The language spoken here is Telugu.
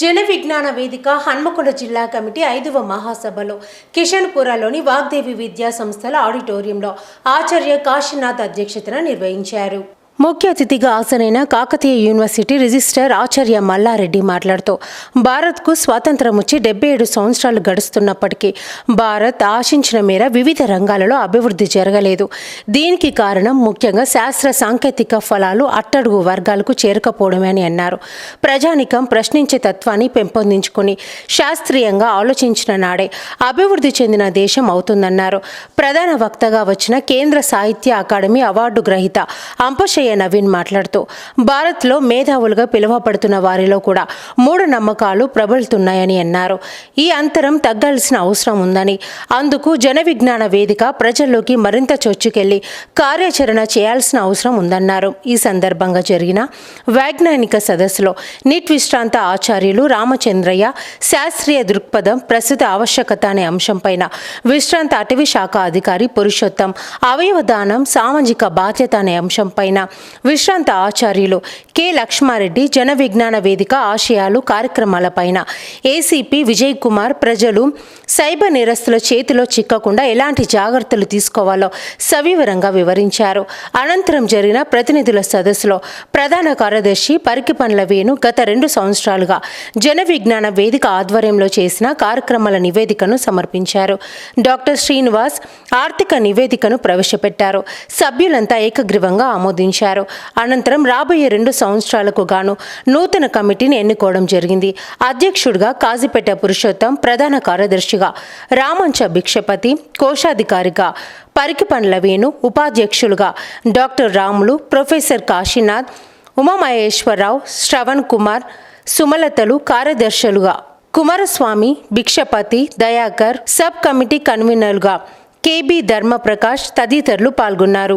జన విజ్ఞాన వేదిక హన్మకొండ జిల్లా కమిటీ ఐదవ మహాసభలో కిషన్పురలోని వాగ్దేవి విద్యా సంస్థల ఆడిటోరియంలో ఆచార్య కాశీనాథ్ అధ్యక్షతన నిర్వహించారు. ముఖ్య అతిథిగా హాజరైన కాకతీయ యూనివర్సిటీ రిజిస్టర్ ఆచార్య మల్లారెడ్డి మాట్లాడుతూ భారత్కు స్వాతంత్రం వచ్చి డెబ్బై ఏడు సంవత్సరాలు గడుస్తున్నప్పటికీ భారత్ ఆశించిన మేర వివిధ రంగాలలో అభివృద్ధి జరగలేదు. దీనికి కారణం ముఖ్యంగా శాస్త్ర సాంకేతిక ఫలాలు అట్టడుగు వర్గాలకు చేరకపోవడమే అని అన్నారు. ప్రజానికం ప్రశ్నించే తత్వాన్ని పెంపొందించుకుని శాస్త్రీయంగా ఆలోచించిన నాడే అభివృద్ధి చెందిన దేశం అవుతుందన్నారు. ప్రధాన వక్తగా వచ్చిన కేంద్ర సాహిత్య అకాడమీ అవార్డు గ్రహీత అంపశయ్య నవీన్ మాట్లాడుతూ భారత్లో మేధావులుగా పిలువబడుతున్న వారిలో కూడా మూఢ నమ్మకాలు ప్రబలుతున్నాయని అన్నారు. ఈ అంతరం తగ్గాల్సిన అవసరం ఉందని. అందుకు జన విజ్ఞాన వేదిక ప్రజల్లోకి మరింత చొచ్చుకెళ్ళి కార్యాచరణ చేయాల్సిన అవసరం ఉందన్నారు. ఈ సందర్భంగా జరిగిన వైజ్ఞానిక సదస్సులో నిట్ విశ్రాంత ఆచార్యులు రామచంద్రయ్య శాస్త్రీయ దృక్పథం ప్రస్తుత ఆవశ్యకత అనే అంశంపైన విశ్రాంత అటవీ శాఖ అధికారి పురుషోత్తం అవయవ దానం సామాజిక బాధ్యత అనే అంశంపైన విశ్రాంత ఆచార్యులు కె లక్ష్మారెడ్డి జన విజ్ఞాన వేదిక ఆశయాలు కార్యక్రమాలపైన ఏసీపీ విజయ్ కుమార్ ప్రజలు సైబర్ నేరస్తుల చేతిలో చిక్కకుండా ఎలాంటి జాగ్రత్తలు తీసుకోవాలో సవివరంగా వివరించారు. అనంతరం జరిగిన ప్రతినిధుల సదస్సులో ప్రధాన కార్యదర్శి పరికిపండ్ల వేణు గత రెండు సంవత్సరాలుగా జన విజ్ఞాన వేదిక ఆధ్వర్యంలో చేసిన కార్యక్రమాల నివేదికను సమర్పించారు. డాక్టర్ శ్రీనివాస్ ఆర్థిక నివేదికను ప్రవేశపెట్టారు. సభ్యులంతా ఏకగ్రీవంగా ఆమోదించారు. అనంతరం రాబోయే రెండు సంవత్సరాలకు గాను నూతన కమిటీని ఎన్నుకోవడం జరిగింది. అధ్యక్షుడిగా కాజీపేట పురుషోత్తం ప్రధాన కార్యదర్శిగా రామంచ భిక్షపతి కోశాధికారిగా పరికిపండ్ల వేణు ఉపాధ్యక్షులుగా డాక్టర్ రాములు ప్రొఫెసర్ కాశీనాథ్ ఉమామహేశ్వరరావు శ్రవణ్ కుమార్ సుమలతలు కార్యదర్శులుగా కుమారస్వామి భిక్షపతి దయాకర్ సబ్ కమిటీ కన్వీనర్గా కేబీ ధర్మప్రకాష్ తదితరులు పాల్గొన్నారు.